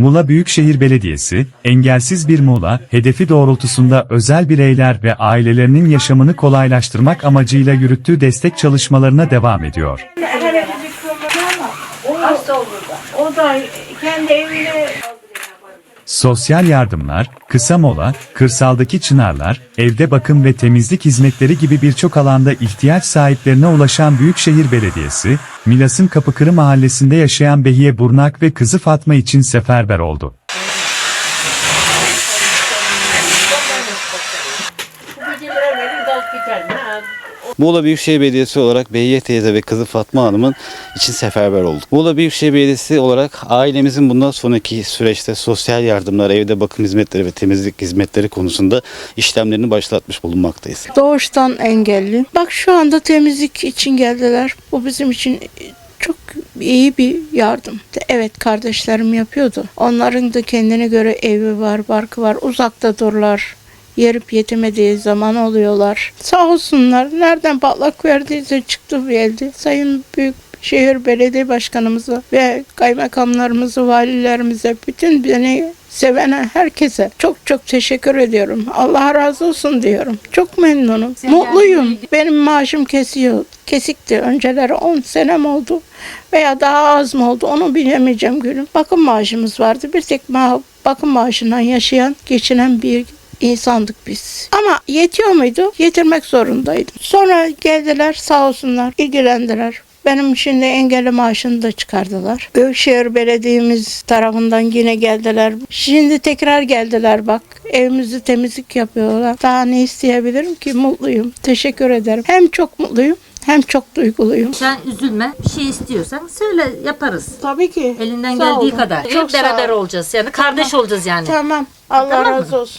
Muğla Büyükşehir Belediyesi, engelsiz bir Muğla, hedefi doğrultusunda özel bireyler ve ailelerinin yaşamını kolaylaştırmak amacıyla yürüttüğü destek çalışmalarına devam ediyor. Hele bir ama. O da kendi evinde Sosyal yardımlar, kısa mola, kırsaldaki çınarlar, evde bakım ve temizlik hizmetleri gibi birçok alanda ihtiyaç sahiplerine ulaşan Büyükşehir Belediyesi, Milas'ın Kapıkırı mahallesinde yaşayan Behiye Burnak ve kızı Fatma için seferber oldu. Muğla Büyükşehir Belediyesi olarak Beyye teyze ve kızı Fatma Hanım'ın için seferber olduk. Muğla Büyükşehir Belediyesi olarak ailemizin bundan sonraki süreçte sosyal yardımlar, evde bakım hizmetleri ve temizlik hizmetleri konusunda işlemlerini başlatmış bulunmaktayız. Doğuştan engelli. Bak şu anda temizlik için geldiler. Bu bizim için çok iyi bir yardım. Evet kardeşlerim yapıyordu. Onların da kendine göre evi var, barkı var. Uzakta dururlar. Yerip yetemediği zaman oluyorlar. Sağ olsunlar. Nereden patlak verdiyse çıktı geldi. Sayın Büyük Şehir Belediye Başkanımıza ve kaymakamlarımızı, valilerimize, bütün beni sevene herkese çok çok teşekkür ediyorum. Allah razı olsun diyorum. Çok memnunum. Mutluyum. Benim maaşım kesiyor. Kesikti. Önceleri 10 senem oldu. Veya daha az mı oldu onu bilemeyeceğim gülüm. Bakım maaşımız vardı. Bir tek ma bakım maaşından yaşayan, geçinen bir insandık biz. Ama yetiyor muydu? Yetirmek zorundaydım. Sonra geldiler sağ olsunlar, ilgilendiler. Benim şimdi engelli maaşını da çıkardılar. Büyükşehir Belediye'miz tarafından yine geldiler. Şimdi tekrar geldiler bak. Evimizi temizlik yapıyorlar. Daha ne isteyebilirim ki? Mutluyum. Teşekkür ederim. Hem çok mutluyum hem çok duyguluyum. Sen üzülme. Bir şey istiyorsan söyle yaparız. Tabii ki. Elinden Sağ geldiği olun. kadar. Çok Hep beraber olacağız yani. Kardeş olacağız yani. Tamam. Allah Tamam razı olsun.